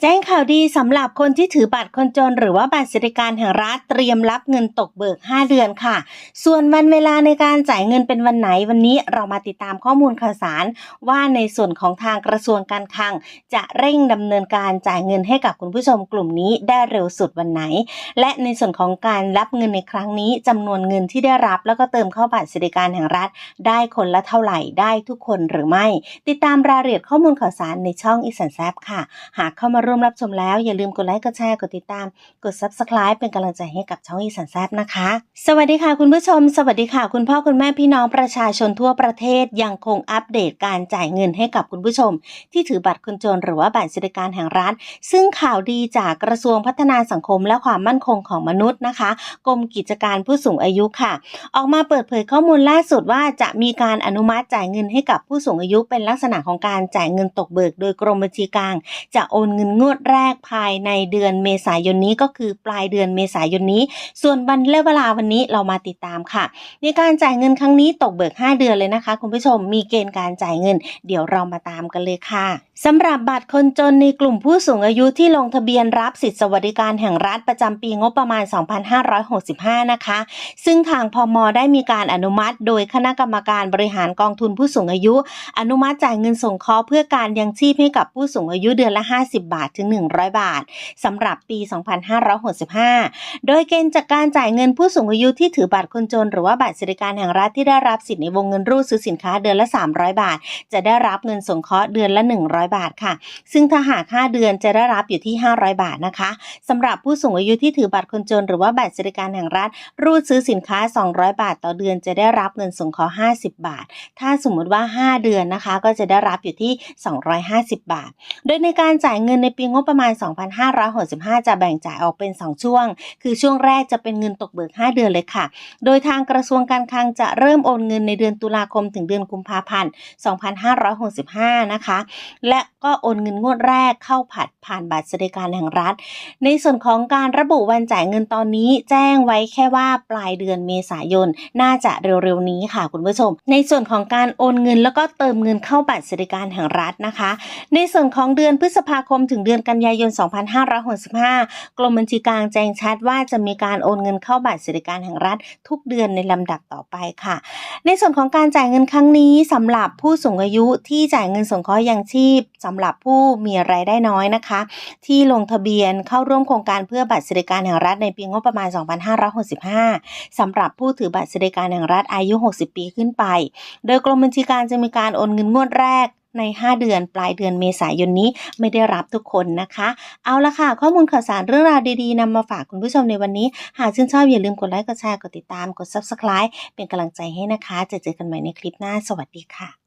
แจ้งข่าวดีสำหรับคนที่ถือบัตรคนจน หรือว่าบัตรสวัสดิการแห่งรัฐเตรียมรับเงินตกเบิก 5 เดือนค่ะ ส่วนวันเวลาในการจ่ายเงินเป็นวันไหนวันนี้เรามาติดตามข้อมูลข่าวสาร ว่าในส่วนของทางกระทรวงการคลัง จะเร่งดำเนินการจ่ายเงินให้กับคุณผู้ชมกลุ่มนี้ได้เร็วสุดวันไหน และในส่วนของการรับเงินในครั้งนี้จำนวนเงินที่ได้รับ แล้วก็เติมเข้าบัตรสวัสดิการแห่งรัฐ ได้คนละเท่าไหร่ได้ทุกคนหรือไม่ ติดตามรายละเอียดข้อมูลข่าวสารในช่องอีสันแซบค่ะ หากเข้ามาร่วมรับชมแล้วอย่าลืมกดไลค์กดแชร์กดติดตาม กด Subscribe เป็นกำลังใจให้กับช่องอีสันแซบนะคะ สวัสดีค่ะคุณผู้ชม สวัสดีค่ะ คุณพ่อคุณแม่พี่น้องประชาชนทั่วประเทศยังคงอัปเดตการจ่ายเงินให้กับคุณผู้ชม ที่ถือบัตรคนจนหรือว่าบัตรสวัสดิการแห่งรัฐซึ่งข่าวดีจากกระทรวงพัฒนาสังคมและความมั่นคงของมนุษย์นะคะ กรมกิจการผู้สูงอายุค่ะ ออกมาเปิดเผยข้อมูลล่าสุดว่าจะมีการอนุมัติจ่ายเงินให้กับผู้สูงอายุเป็นลักษณะของการจ่ายเงินตกเบิก โดยกรมบัญชีกลางจะโอนเงินงวดแรกภายในเดือนเมษายนนี้ก็คือปลายเดือนเมษายนนี้ ส่วนวันและเวลาวันนี้เรามาติดตามค่ะ ในการจ่ายเงินครั้งนี้ตกเบิก 5 เดือนเลยนะคะ คุณผู้ชมมีเกณฑ์การจ่ายเงิน เดี๋ยวเรามาตามกันเลยค่ะสำหรับบัตรคนจนในกลุ่มผู้สูงอายุที่ลงทะเบียนรับสิทธิสวัสดิการแห่งรัฐประจำปีงบประมาณ 2565 นะคะ ซึ่งทางพมได้มีการอนุมัติ โดยคณะกรรมการบริหารกองทุนผู้สูงอายุ อนุมัติจ่ายเงินส่งเคราะห์เพื่อการยังชีพให้กับผู้สูงอายุเดือนละ 50 บาทถึง 100 บาทสำหรับปี 2565 โดยเกณฑ์จากการจ่ายเงินผู้สูงอายุที่ถือบัตรคนจน หรือว่าบัตรสวัสดิการแห่งรัฐที่ได้รับสิทธิในวงเงินรูดซื้อสินค้าเดือนละ 300 บาท จะได้รับเงินสงเคราะห์เดือนละ 100 บาทค่ะ ซึ่งถ้าหาก 5 เดือนจะได้รับอยู่ที่ 500 บาทนะคะสำหรับผู้สูงอายุที่ถือบัตรคนจน หรือว่าบัตรสวัสดิการแห่งรัฐ รูดซื้อสินค้า 200 บาท ต่อเดือนจะได้รับเงินสงเคราะห์50 บาท ถ้าสมมติว่า 5 เดือนนะคะ ก็จะได้รับอยู่ที่ 250 บาท โดยในการจ่ายเงินในปีงบประมาณ 2565 จะแบ่งจ่ายออกเป็น 2 ช่วง คือช่วงแรกจะเป็นเงินตกเบิก 5 เดือนเลยค่ะ โดยทางกระทรวงการคลังจะเริ่มโอนเงินในเดือนตุลาคมถึงเดือนกุมภาพันธ์ 2565 นะคะ และก็โอนเงินงวดแรกเข้าผัดผ่านบัตรสวัสดิการแห่งรัฐ ในส่วนของการระบุวันจ่ายเงินตอนนี้ แจ้งไว้แค่ว่าปลายเดือนเมษายน น่าจะเร็วๆนี้ค่ะคุณผู้ชม ในส่วนของการโอนเงินแล้วก็เติมเงินเข้าบัตรสวัสดิการแห่งรัฐนะคะ ในส่วนของเดือนพฤษภาคมถึงเดือนกันยายน 2565 กรมบัญชีกลางแจ้งชัดว่าจะมีการโอนเงินเข้าบัตรสวัสดิการแห่งรัฐทุกเดือนในลำดับต่อไปค่ะ ในส่วนของการจ่ายเงินครั้งนี้สำหรับผู้สูงอายุที่จ่ายเงินสงเคราะห์ยังชีพสำหรับผู้มีรายได้น้อยนะคะ ที่ลงทะเบียนเข้าร่วมโครงการเพื่อบัตรสวัสดิการแห่งรัฐในปีงบประมาณ 2565สำหรับผู้ถือบัตรสวัสดิการแห่งรัฐอายุ 60 ปีขึ้นไป โดยกรมบัญชีกลารจะมีการโอนเงินงวดแรก ใน 5 เดือนปลายเดือนเมษายนนี้ไม่ได้รับทุกคนนะคะ เอาละค่ะ ข้อมูลข่าวสารเรื่องราวดีๆนำมาฝากคุณผู้ชมในวันนี้ หากชื่นชอบอย่าลืมกดไลค์กดแชร์กดติดตามกด Subscribe เป็นกำลังใจให้นะคะ จะเจอกันใหม่ในคลิปหน้า สวัสดีค่ะ